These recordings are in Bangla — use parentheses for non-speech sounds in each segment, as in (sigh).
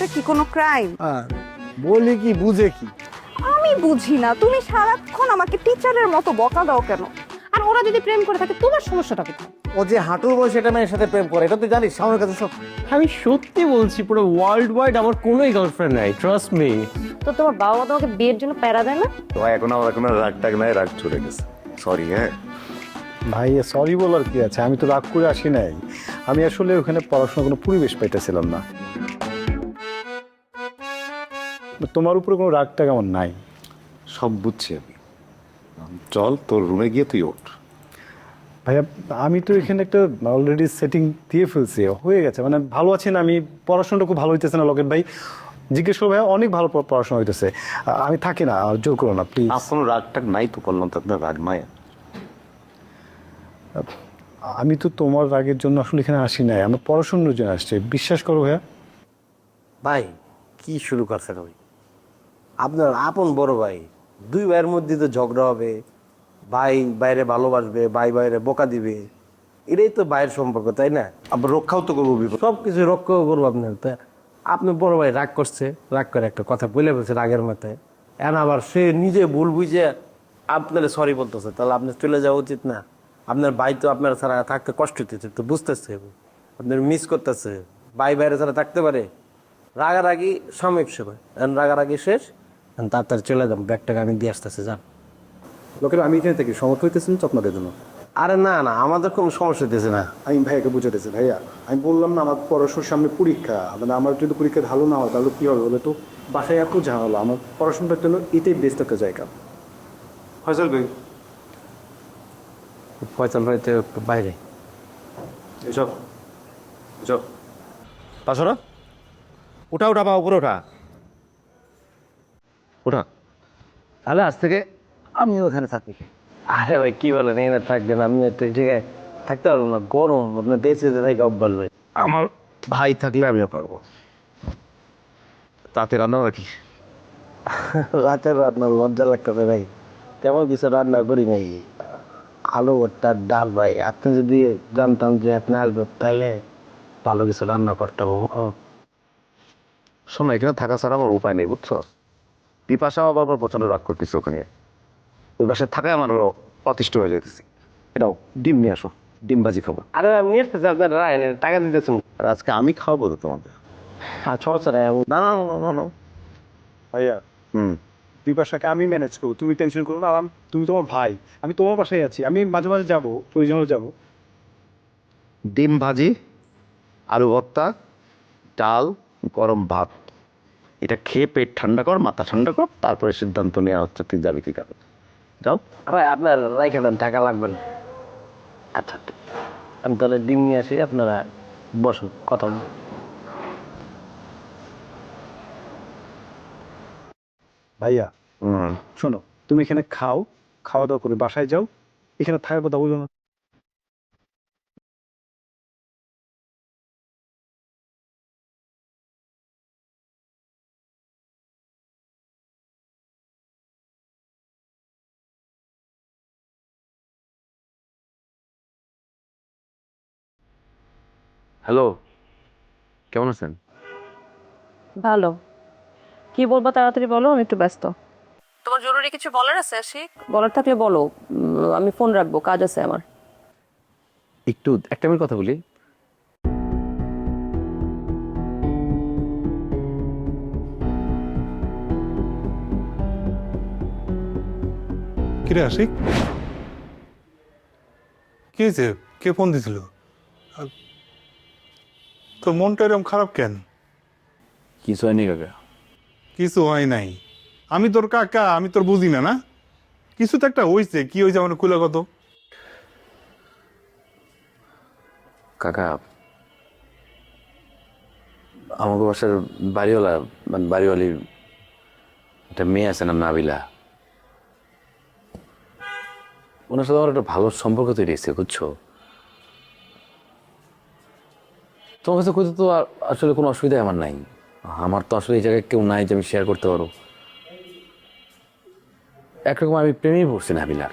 করাটা কি কোনো ক্রাইম আর বলি কি বুঝে কি? আমি বুঝি না। তুমি সারাক্ষণ আমাকে টিচারের মতো বকা দাও কেন? আর ওরা যদি প্রেম করে থাকে তোমার সমস্যাটা কোথায়? ও যে হাঁটুর বয়সে এটা মেয়ের সাথে প্রেম করে এটা তুই জানিস? আমার কাছে সব আমি সত্যি বলছি পুরো ওয়ার্ল্ড ওয়াইড আমার কোনোই গার্লফ্রেন্ড নাই ট্রাস্ট মি তো তোমার বাবা মা তোমাকে বিয়ের জন্য প্যারা দেয় না? তো এখন আমার এখন রাগ টাগ নাই রাগ চলে গেছে। সরি হ্যাঁ? ভাই সরি বলার কি আছে? আমি তো রাগ করে আসি নাই। আমি আসলে ওখানে পড়াশোনার কোনো পরিবেশ পাইতেছিলাম না। তোমার উপরে কোনো রাগটা কেমন? নাই। সব বুঝছি আমি। চল তোর রুমে গিয়ে তুই ওঠ। ভাইয়া আমি তো এখানে একটা অলরেডি সেটিং দিয়ে ফেলছি। হয়ে গেছে। মানে ভালো আছেন আমি পড়াশোনাটা খুব ভালো হইতেছে না লকেট ভাই। জিজ্ঞেস করো ভাইয়া অনেক ভালো পড়াশোনা হইতেছে। আমি থাকি না আর জোর করো না প্লিজ আর কোনো রাগ টাগ নাই তো করলাম তো আপনার রাগ মায়া আমি তো তোমার রাগের জন্য আসলে এখানে আসি নাই আমার পড়াশোনার জন্য আসছে। বিশ্বাস করো ভাইয়া। ভাই কি শুরু করছেন ওই আপনার আপন বড় ভাই দুই ভাইয়ের মধ্যে তো ঝগড়া হবে। ভাই বাইরে ভালোবাসবে ভাই বাইরে বোকা দিবে। এটাই তো ভাইয়ের সম্পর্ক তাই না? আবার রক্ষাও তো করব বিপদ। সব কিছু রক্ষাও করব আপনার তা আপনার বড় ভাই রাগ করছে রাগ করে একটা কথা বলে বলছে রাগের মাথায়। এখন আবার সে নিজে ভুল বুঝে আপনার সরি বলতেছে তাহলে আপনার চলে যাওয়া উচিত না। আপনার ভাই তো আপনার ছাড়া থাকতে কষ্ট হতেছে তো বুঝতেছে। আপনার মিস করতেছে ভাই বাইরে ছাড়া থাকতে পারে। রাগারাগি সাময়িক সময় এখন রাগারাগি শেষ। তাড়াতাড়ি চলে যান ব্যাগটাকে আমি দিয়ে আসতেছে যান। লোকের আমি এখানে থাকি সমর্থ হইতেছেন তো আপনাদের জন্য। আরে না না আমাদের কোনো সমস্যা হতেছে না। আমি ভাইয়াকে বুঝাতেছি ভাইয়া। আমি বললাম না আমার পড়াশোনার সামনে পরীক্ষা। মানে আমার যদি পরীক্ষা ভালো না হয় তাহলে কি হবে বলে তো? বাসায় এত ঝামেলা আমার পড়াশোনাটার জন্য এটাই বেস্ট একটা জায়গা। ফয়সাল ভাই। ফয়সাল ভাই তো বাইরে। এসব এসব তাছাড়া ওটা ওটা বা উপরে ওঠা ওঠা। তাহলে আজ থেকে আমি ওখানে থাকি। আরে ভাই কি বলেন? এখানে থাকবেন আমি তো এই জায়গায় থাকতে পারব না। গরম আপনার দেশে থেকে অভ্যাস ভাই। আমার ভাই থাকলে আমিও পারব। তাতে রান্না রাখি রাতের রান্না লজ্জা লাগতেছে ভাই। তেমন কিছু রান্না করি নাই। আলু ভর্তার ডাল ভাই। আপনি যদি জানতাম যে আপনি আসবেন তাহলে ভালো কিছু রান্না করতে হবে ও, শোনো এখানে থাকা ছাড়া আমার উপায় নেই বুঝছ? পিপাসা আবার আমার প্রচণ্ড রাগ করতেছে ওখানে। ওই বাসায় থাকায় আমার অতিষ্ঠ হয়ে যেতেছি এটাও ডিম নিয়ে আসো ডিম ভাজি খাব। আরে আমি এসেছি আপনার রায়- টাকা দিতেছেন। আর আজকে আমি খাওয়াবো তো তোমাদের। আচ্ছা না না না না, না না। ভাইয়া হুম। বিপাশাকে আমি ম্যানেজ করব তুমি টেনশন করো না তুমি তোমার ভাই আমি তোমার বাসায় আছি আমি মাঝে মাঝে যাব প্রয়োজন যাব। ডিম ভাজি আলু ভর্তা ডাল গরম ভাত। এটা খেয়ে পেট ঠান্ডা কর মাথা ঠান্ডা কর তারপরে সিদ্ধান্ত নেওয়া হচ্ছে তুই যাবি কি খাবে যাও। ভাই আপনার রাইখে দেন টাকা লাগবে না। আচ্ছা আমি তাহলে ডিম নিয়ে আসি আপনারা বসুন কথা ভাইয়া শোনো তুমি এখানে খাও খাওয়া দাওয়া করে বাসায় যাও। এখানে থাকার কথা বলব না হ্যালো কেমন আছেন? ভালো। কি বলব তাড়াতাড়ি বলো আমি একটু ব্যস্ত। তোমার জরুরি কিছু বলার আছে আশিক? বলার থাকলে বলো উম, আমি ফোন রাখব কাজ আছে আমার। একটু একটা মিনিট কথা বলি। কিরে আশিক? কি হয়েছে? কে ফোন দিছিল? আর তোর মনটা এরকম খারাপ কেন? কিছু হয়নি কাকা। কিছু হয় নাই। আমি তোর কাকা আমি তোর বুঝি না না? কিছু তো একটা হয়েছে কি হয়েছে আমার খুলে কত? কাকা আমাকে বাসার বাড়িওয়ালা মানে বাড়িওয়ালির একটা মেয়ে আছে নাম নাবিলা। ওনার সাথে আমার একটা ভালো সম্পর্ক তৈরি হয়েছে বুঝছ? তোমার কাছে কোথাও তো আসলে কোনো অসুবিধাই আমার নাই। আমার তো আসলে এই জায়গায় কেউ নাই যে আমি শেয়ার করতে পারো একরকম আমি প্রেমেই পড়ছি নাবিলার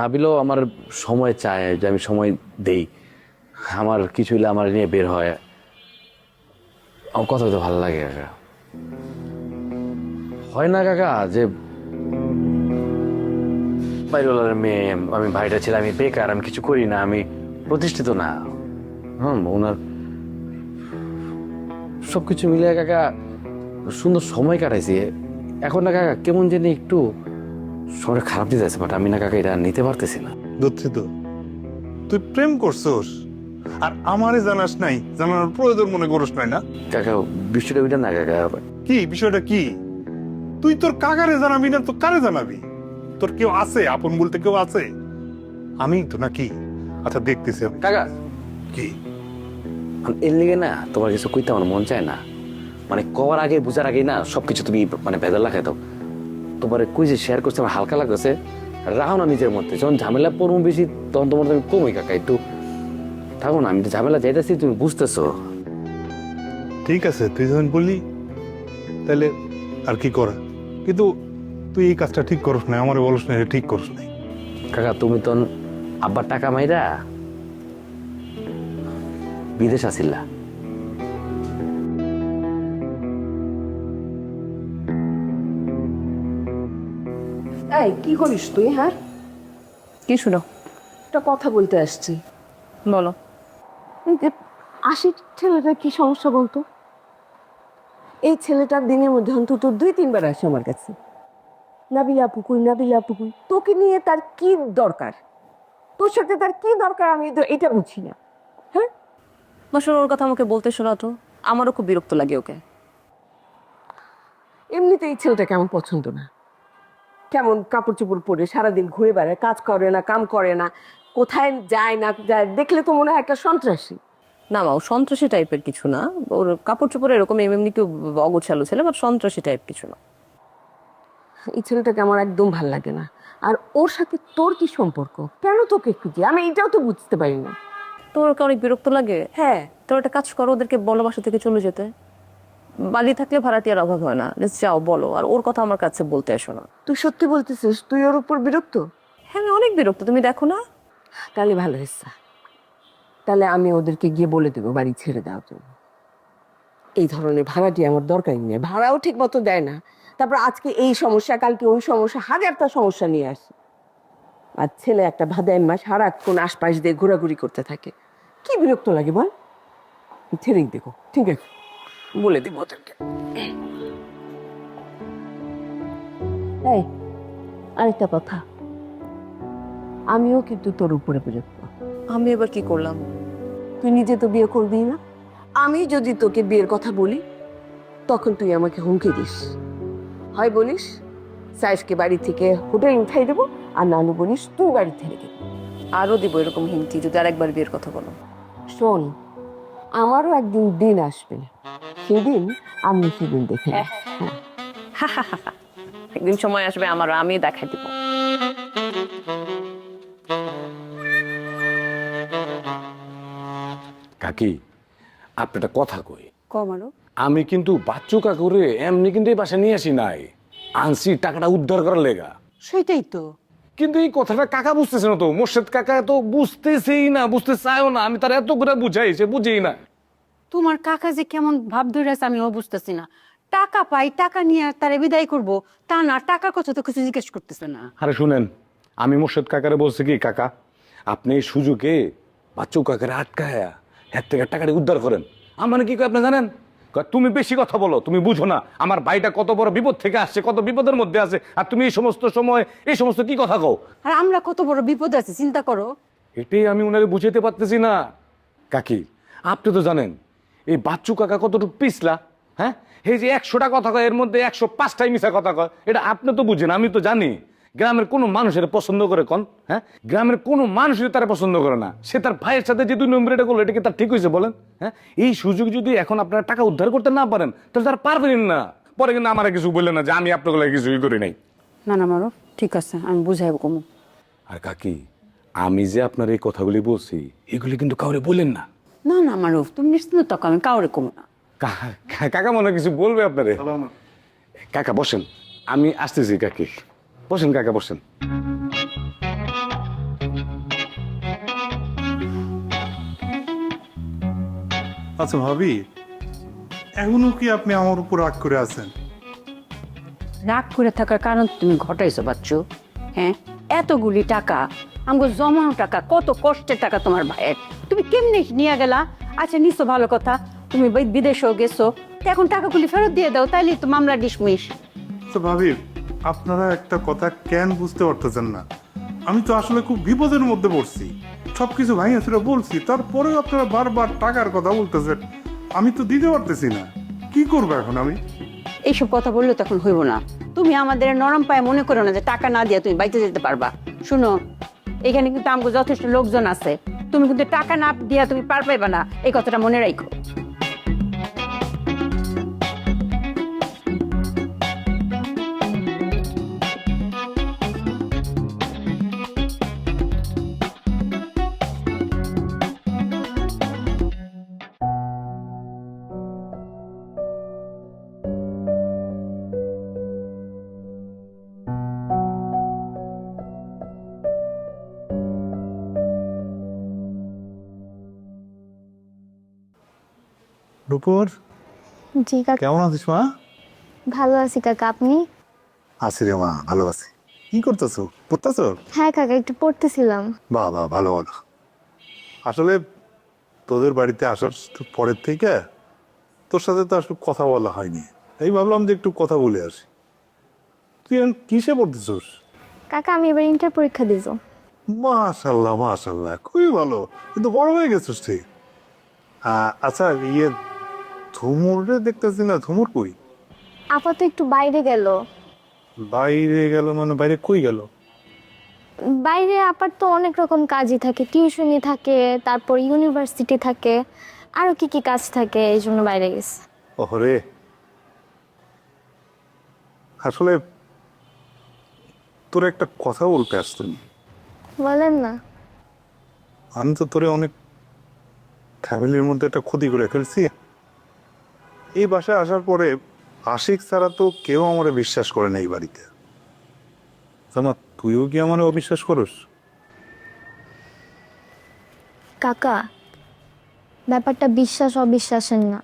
নাবিলও আমার সময় চায় যে আমি সময় দেই। আমার কিছু হলে আমার নিয়ে বের হয়। আমার কথা তো ভালো লাগে কাকা। হয় না কাকা যে বাইরওয়ালার মেয়ে, আমি ভাইটা ছেলে, আমি বেকার, আমি কিছু করি না, আমি প্রতিষ্ঠিত না। হুম, ওনার সবকিছু মিলে কাকা সুন্দর সময় কাটাইছি। এখন না কাকা কেমন জানি একটু শরীর খারাপ দিতে আছে বাট আমি না কাকা এটা নিতে পারতেছি না। দুঃখিত। তুই প্রেম করছোস আর আমারে জানাস নাই জানানোর প্রয়োজন মনে করিস নাই না? কাকা বিষয়টা ওইটা না কাকা। কি বিষয়টা কি? তুই তোর কাকারে জানাবি না তো কারে জানাবি? তোর কেউ আছে? আপন বলতে কেউ আছে? আমি তো নাকি? আচ্ছা দেখতেছি। কাকা কি? এর লিগে না তোমার কিছু কইতে আমার মন চায় না। মানে কবার আগে বুঝার আগেই না সবকিছু তুমি মানে ভেজাল লাগাই দাও। তোমার কই যে শেয়ার করছে আমার হালকা লাগতেছে। রাখো না নিজের মধ্যে। যখন ঝামেলা পড়ব বেশি তখন তোমার তুমি কমই কাকা একটু থাকো না আমি তো ঝামেলা যাইতেছি তুমি বুঝতেছো। ঠিক আছে তুই যখন বললি তাহলে আর কি করা? কিন্তু তুই এই কাজটা ঠিক করস না আমার বলস না ঠিক করস নাই। কাকা তুমি তো আব্বার টাকা মাইরা বিদেশ আসিল্লা এই কি করিস তুই হ্যাঁ? কি শুনো? একটা কথা বলতে আসছি। বলো। এই যে আশির ছেলেটার কি সমস্যা বলতো? এই ছেলেটার দিনের মধ্যে অন্তত দুই তিনবার আসে আমার কাছে। নাবিলা পুকুই নাবিলা পুকুই তোকে নিয়ে তার কি দরকার? তোর সাথে তার কি দরকার আমি তো এটা বুঝি না। বাসন ওর কথা আমাকে বলতে শোনা তো। আমারও খুব বিরক্ত লাগে ওকে। এমনিতে এই ছেলেটা কেমন পছন্দ না। কেমন কাপড় চোপড় পরে সারাদিন ঘুরে বেড়ায় কাজ করে না কাম করে না কোথায় যায় না যায় দেখলে তো মনে হয় একটা সন্ত্রাসী। না মা ও সন্ত্রাসী টাইপের কিছু না। ওর কাপড় চোপড় এরকম এমনি কেউ অগোছালো ছেলে বাট সন্ত্রাসী টাইপ কিছু না। এই ছেলেটাকে আমার একদম ভালো লাগে না। আর ওর সাথে তোর কি সম্পর্ক? কেন তোকে খুঁজি? আমি এটাও তো বুঝতে পারি না। তোর ওকে অনেক বিরক্ত লাগে? হ্যাঁ। তোর একটা কাজ করো ওদেরকে বলো বাসা থেকে চলে যেতে। বাড়ি থাকলে ভাড়াটিয়ার অভাব হয় না। যাও বলো। আর ওর কথা আমার কাছে বলতে এসো না। তুই সত্যি বলতেছিস তুই ওর উপর বিরক্ত? হ্যাঁ আমি অনেক বিরক্ত। তুমি দেখো না? তাহলে ভালো হয়েছে। তাহলে আমি ওদেরকে গিয়ে বলে দেবো বাড়ি ছেড়ে দেওয়ার জন্য এই ধরনের ভাড়াটি আমার দরকারই নেই। ভাড়াও ঠিক মতো দেয় না। তারপর আজকে এই সমস্যা কালকে ওই সমস্যা হাজারটা সমস্যা নিয়ে আসে। আর ছেলে একটা ভাদাই মাস সারাক্ষণ আশপাশ দিয়ে ঘোরাঘুরি করতে থাকে। কি বিরক্ত লাগে বল? ছেড়েই দেখো ঠিক আছে। বলে দিব ওদেরকে। এই আরেকটা কথা। আমিও কিন্তু তোর উপরে বিরক্ত। আমি এবার কি করলাম? তুই নিজে তো বিয়ে করবি না। আমি যদি তোকে বিয়ের কথা বলি তখন তুই আমাকে হুমকি দিস। হয় বলিস সাইফকে বাড়ি থেকে হোটেল উঠাই দেবো আর নানু বলিস তুই বাড়ি থেকে দেবো। আরও দিব এরকম হিমতি যদি আরেকবার বিয়ের কথা বলো। শোন আমারও একদিন দিন আসবে। সেদিন আমি সেদিন দেখে (laughs) একদিন সময় আসবে আমারও আমি দেখাই দিব। কাকি আপনি একটা কথা কই। কমানো আমি কিন্তু বাচ্চু কাকুরে এমনি কিন্তু এই বাসায় নিয়ে আসি নাই। আনছি টাকাটা উদ্ধার করার লেগা। সেটাই তো। কিন্তু এই কথাটা কাকা বুঝতেছে না তো। মোর্শেদ কাকা তো বুঝতেছেই না বুঝতে চায়ও না। আমি তার এত করে বুঝাই সে বুঝেই না। তোমার কাকা যে কেমন ভাব ধরে আছে আমিও বুঝতেছি না। টাকা পাই টাকা নিয়ে তারে বিদায় করব তা না টাকার কথা তো কিছু জিজ্ঞেস করতেছে না। আরে শুনেন আমি মোর্শেদ কাকারে বলছি কি কাকা আপনি এই সুযোগে বাচ্চু কাকারে আটকায়া এর থেকে টাকাটা উদ্ধার করেন। আমার মানে কি আপনি জানেন? তুমি বেশি কথা বলো তুমি বুঝো না আমার ভাইটা কত বড় বিপদ থেকে আসছে কত বিপদের মধ্যে আছে আর তুমি এই সমস্ত সময় এই সমস্ত কি কথা কও? আর আমরা কত বড় বিপদ আছে চিন্তা করো। এটাই আমি ওনারে বুঝাতে পারতেছি না। কাকি আপনি তো জানেন এই বাচ্চু কাকা কতটুকু পিছলা হ্যাঁ? এই যে একশোটা কথা কয় এর মধ্যে একশো পাঁচটাই মিশা কথা কয় এটা আপনি তো বুঝেন আমি তো জানি। গ্রামের কোনো মানুষের পছন্দ করে কোন হ্যাঁ? গ্রামের কোনো মানুষের তারা পছন্দ করে না। সে তার ভাইয়ের সাথে যে দুই নম্বর এটা করল এটা কি তার ঠিক হয়েছে বলেন? হ্যাঁ? এই সুযোগ যদি এখন আপনারা টাকা উদ্ধার করতে না পারেন তাহলে তারা পারবেন না। পরে কিন্তু আমার কিছু বললেন না যে আমি আপনাকে কিছুই করি নাই। না না মারো ঠিক আছে আমি বুঝাইব কমু। আর কাকি আমি যে আপনার এই কথাগুলি বলছি এগুলি কিন্তু কাউরে বলেন না। না না মারুফ তুমি নিশ্চিন্ত থাকো আমি কাউরে কমু না। কাকা মনে কিছু বলবে আপনারে? কাকা বসেন। আমি আসতেছি কাকি। বসেন কাকা বসেন। আচ্ছা ভাবি এখনও কি আপনি আমার উপর রাগ করে আছেন? রাগ করে থাকার কারণ তুমি ঘটাইছো বাচ্চু। হ্যাঁ এতগুলি টাকা আমগো জমানো টাকা কত কষ্টের টাকা তোমার ভাইয়ের। তুমি কেমনি নিয়ে গেলা? আচ্ছা নিশ্চয় ভালো কথা। তুমি বিদেশেও গেছো। এখন টাকাগুলি ফেরত দিয়ে দাও তাইলে তো মামলা ডিসমিস। তো ভাবি আপনারা একটা কথা কেন বুঝতে পারতেছেন না? আমি তো আসলে খুব বিপদের মধ্যে পড়ছি। সবকিছু ভাইয়া ছিল বলছি, তারপরেও আপনারা বারবার টাকার কথা বলতেছেন। আমি তো দিতে পারতেছি না। কি করব এখন আমি? এইসব কথা বললে তখন হইব না। তুমি আমাদের নরম পায়ে মনে করো না যে টাকা না দিয়ে তুমি বাইতে যেতে পারবা। শুনো, এখানে কিন্তু আমগো যথেষ্ট লোকজন আছে। তুমি কিন্তু টাকা না দিয়া তুমি পার পাইবা না। এই কথাটা মনে রাখো রূপর? জি কাকা। কেমন আছিস মা? ভালো আছি কাকা। আপনি? আছি রে মা ভালো আছি। কি করতেছো? পড়তেছো? হ্যাঁ কাকা একটু পড়তেছিলাম। বাহ বাহ ভালো ভালো। আসলে তোদের বাড়িতে আসার পরের থেকে তোর সাথে তো আসলে কথা বলা হয়নি। এই ভাবলাম যে একটু কথা বলে আসি। তুই এখন কিসে পড়তেছিস? কাকা আমি এবার ইন্টার পরীক্ষা দিব মাশাল্লাহ মাশাল্লাহ। খুবই ভালো। কিন্তু বড় হয়ে গেছিস তুই আহ, আচ্ছা ইয়ে ধুমুরে দেখতেছি না ধুমুর কই? আপাতত একটু বাইরে গেল। বাইরে গেল মানে বাইরে কই গেল? বাইরে আপার তো অনেক রকম কাজই থাকে টিউশনি থাকে তারপর ইউনিভার্সিটি থাকে আরও কি কি কাজ থাকে এই জন্য বাইরে গেছে। ওহরে। আসলে তোর একটা কথা বলতে আসতাম বলেন না। আমি তো তোরে অনেক ফ্যামিলির মধ্যে একটা ক্ষতি করে ফেলছি। এই বাসায় আসার পরে আশিক ছাড়া তো কেউ আমার বিশ্বাস করে না এই বাড়িতে। তুইও কি আমার অবিশ্বাস করস? কাকা, ব্যাপারটা বিশ্বাস অবিশ্বাসের না।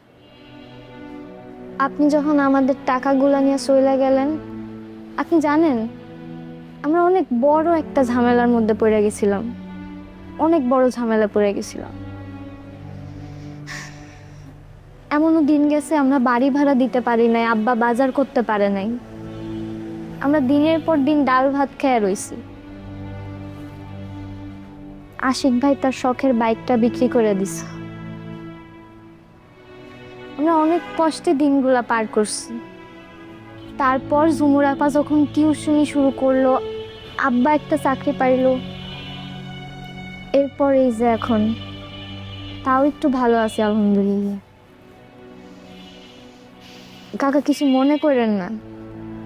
আপনি যখন আমাদের টাকাগুলো নিয়ে চলে গেলেন, আপনি জানেন, আমরা অনেক বড় একটা ঝামেলার মধ্যে পড়ে গেছিলাম। অনেক বড় ঝামেলা পড়ে গেছিলাম। এমনও দিন গেছে আমরা বাড়ি ভাড়া দিতে পারি নাই, আব্বা বাজার করতে পারে নাই। আমরা দিনের পর দিন ডাল ভাত খেয়ে রইছি। আশিক ভাই তার শখের বাইকটা বিক্রি করে দিছে। আমরা অনেক কষ্টে দিনগুলা পার করছি। তারপর ঝুমুর আপা যখন টিউশনি শুরু করল, আব্বা একটা চাকরি পাইলো। এরপর এই যে এখন, তাও একটু ভালো আছি, আলহামদুলিল্লাহ। কাকা কিছু মনে করেন না।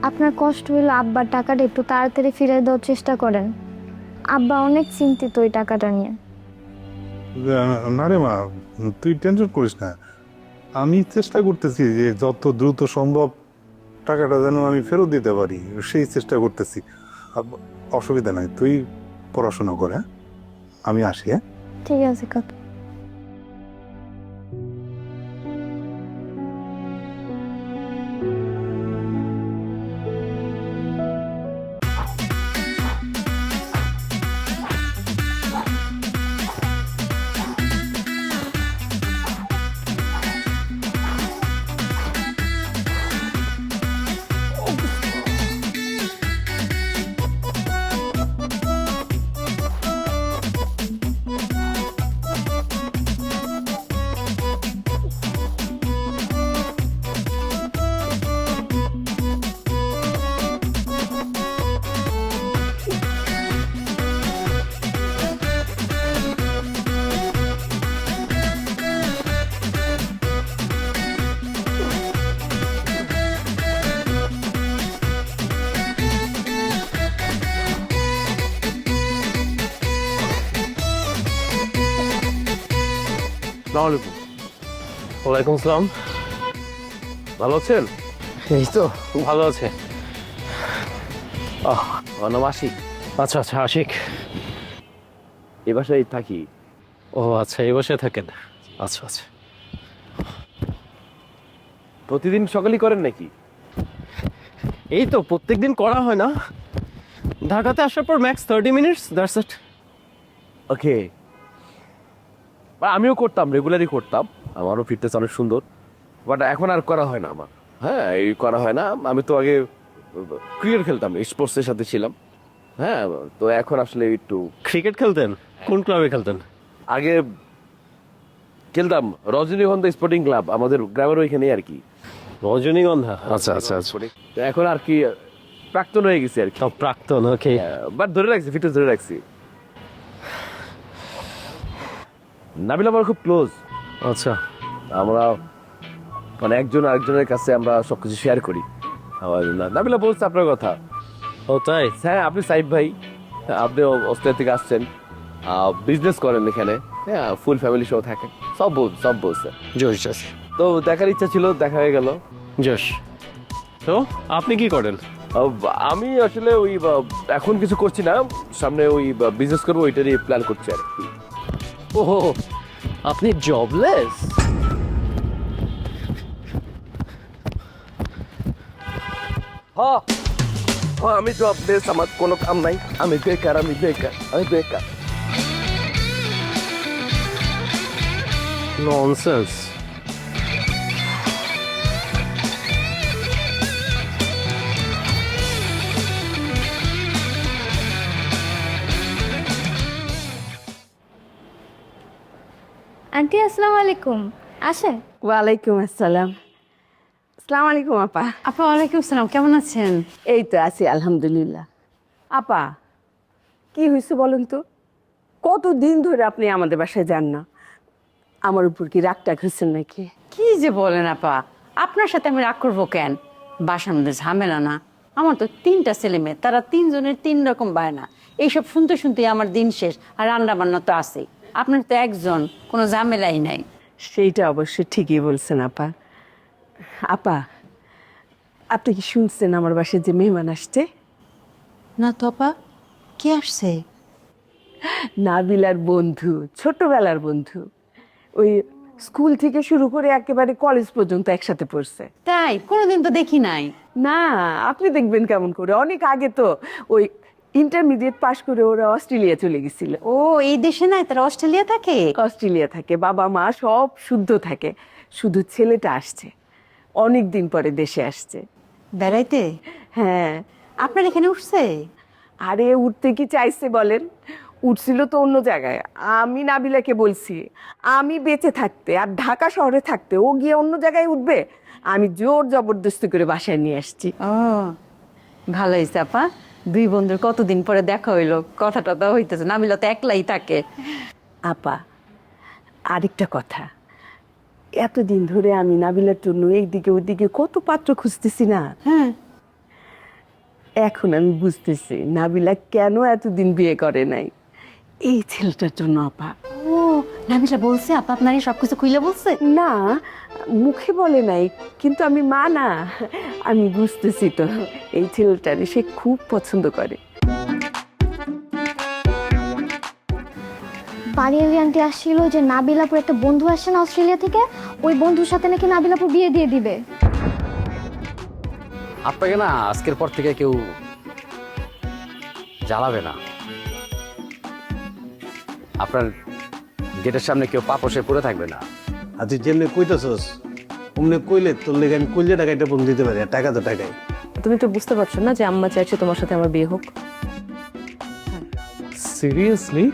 আপনার কষ্ট হইল আব্বার টাকাটা একটু তাড়াতাড়ি ফিরে দেওয়ার চেষ্টা করেন। আব্বা অনেক চিন্তিত ওই টাকাটা নিয়ে। না রে মা তুই টেনশন করিস না। আমি চেষ্টা করতেছি যে যত দ্রুত সম্ভব টাকাটা যেন আমি ফেরত দিতে পারি সেই চেষ্টা করতেছি। অসুবিধা নাই তুই পড়াশোনা করে হ্যাঁ? আমি আসি হ্যাঁ? ঠিক আছে কাকা। আসসালামু আলাইকুম। ওয়ালাইকুম আসসালাম। ভালো আছেন? এই তো। ভালো আছে। আমার নাম আশিক। আচ্ছা আচ্ছা আশিক। এ বাসায় থাকি। ও আচ্ছা এই থাকেন? আচ্ছা আচ্ছা। প্রতিদিন সকালই করেন নাকি? এই তো প্রত্যেকদিন করা হয় না। ঢাকাতে আসার পর max thirty minutes that's it okay আমিও করতাম রেগুলারই করতাম। আমারও ফিটনেস অনেক সুন্দর। বাট এখন আর করা হয় না আমার। হ্যাঁ এই করা হয় না। আমি তো আগে ক্রিকেট খেলতাম স্পোর্টসের সাথে ছিলাম। হ্যাঁ তো এখন আসলে একটু ক্রিকেট খেলতেন? কোন ক্লাবে খেলতেন? আগে খেলতাম রজনীগন্ধা স্পোর্টিং ক্লাব আমাদের গ্রামের ওইখানে আর কি। রজনীগন্ধা? আচ্ছা আচ্ছা আচ্ছা। তো এখন আর কি প্রাক্তন হয়ে গেছি আর কি। প্রাক্তন ওকে বাট ধরে রাখছি ফিটনেস ধরে রাখছি। নাবিল আমার খুব ক্লোজ। আচ্ছা। আমরা মানে একজন আরেকজনের কাছে আমরা সবকিছু শেয়ার করি। আমার নাবিলা বলছে আপনার কথা। ও তাই? হ্যাঁ আপনি সাইদ ভাই। আপনি অস্ট্রেলিয়া থেকে আসছেন। বিজনেস করেন এখানে। হ্যাঁ ফুল ফ্যামিলি সহ থাকেন। সব বল সব বলছে জোশ জোশ। তো দেখার ইচ্ছা ছিল দেখা হয়ে গেল। জোশ। তো আপনি কি করেন? আমি আসলে ওই এখন কিছু করছি না। সামনে ওই বিজনেস করব ওইটারই প্ল্যান করছি আর কি। ও আপনি জবলেস হ্যাঁ আমি জবলেস আমার কোনো কাম নাই। আমি বেকার আমি বেকার আমি বেকার। ননসেন্স আন্টি আসসালামু আলাইকুম। আসে ওয়ালাইকুম আসসালাম। আসসালামু আলাইকুম আপা। আপা ওয়ালাইকুম আসসালাম কেমন আছেন? এই তো আছি আলহামদুলিল্লাহ। আপা কি হয়েছে বলেন তো? কত দিন ধরে আপনি আমাদের বাসায় যান না? আমার উপর কি রাগটা ঘুরছেন নাকি? কি যে বলেন আপা। আপনার সাথে আমি রাগ করব কেন? বাসার মধ্যে ঝামেলা না। আমার তো তিনটা ছেলে মেয়ে তারা তিনজনের তিন রকম বায়না। এইসব শুনতে শুনতে আমার দিন শেষ আর রান্না বান্না তো আছেই। আপনার তো একজন কোনো ঝামেলাই নাই। সেইটা অবশ্য ঠিকই বলছেন আপা। আপা আপনি কি শুনছেন আমার বাসায় যে মেহমান আসছে? না তো আপা কে আসছে? নাবিলার বন্ধু ছোটবেলার বন্ধু। ওই স্কুল থেকে শুরু করে একেবারে কলেজ পর্যন্ত একসাথে পড়ছে। তাই? কোনোদিন তো দেখি নাই। না আপনি দেখবেন কেমন করে। অনেক আগে তো ওই ইন্টারমিডিয়েট পাশ করে ওরা অস্ট্রেলিয়া চলে গেছিল। ও এই দেশে নাই? তারা অস্ট্রেলিয়া থাকে? অস্ট্রেলিয়া থাকে বাবা মা সব শুদ্ধ থাকে শুধু ছেলেটা আসছে অনেক দিন পরে দেশে আসছে। বেড়াইতে? হ্যাঁ। আপনার এখানে উঠছে? আরে উঠতে কি চাইছে বলেন? উঠছিল তো অন্য জায়গায়। আমি নাবিলাকে বলছি আমি বেঁচে থাকতে আর ঢাকা শহরে থাকতে ও গিয়ে অন্য জায়গায় উঠবে আমি জোর জবরদস্তি করে বাসায় নিয়ে আসছি। ও ভালো হয়েছে আপা। দুই বন্ধুর কতদিন পরে দেখা হইল? কথা টথা হইতেছে নামিলা তো একলাই থাকে। আপা আরেকটা কথা। এতদিন ধরে আমি নাবিলার জন্য এইদিকে ওইদিকে কত পাত্র খুঁজতেছি না। হ্যাঁ। এখন আমি বুঝতেছি নাবিলা কেন এতদিন বিয়ে করে নাই। এই ছেলেটার জন্য আপা। ও নামিলা বলছে আপা আপনারই সবকিছু খুইলে বলছে? না মুখে বলে নাই কিন্তু আমি মা না আমি বুঝতেছি তো এই ছেলেটারে সে খুব পছন্দ করে। আন্টি আসছিল যে নাবিলাপুর একটা বন্ধু আসছে না অস্ট্রেলিয়া থেকে ওই বন্ধুর সাথে নাকি নাবিলাপুর বিয়ে দিয়ে দিবে। আপনাকে না আজকের পর থেকে কেউ জ্বালাবে না। আপনার গেটের সামনে কেউ পাপসে পড়ে থাকবে না। আর তুই যেমনি কইতেছস অমনি কইলে তোর লেগে আমি কইলে টাকা এটা বন্ধ দিতে পারি আর টাকা তো টাকাই। তুমি তো বুঝতে পারছ না যে আম্মা চাইছে তোমার সাথে আমার বিয়ে হোক। সিরিয়াসলি?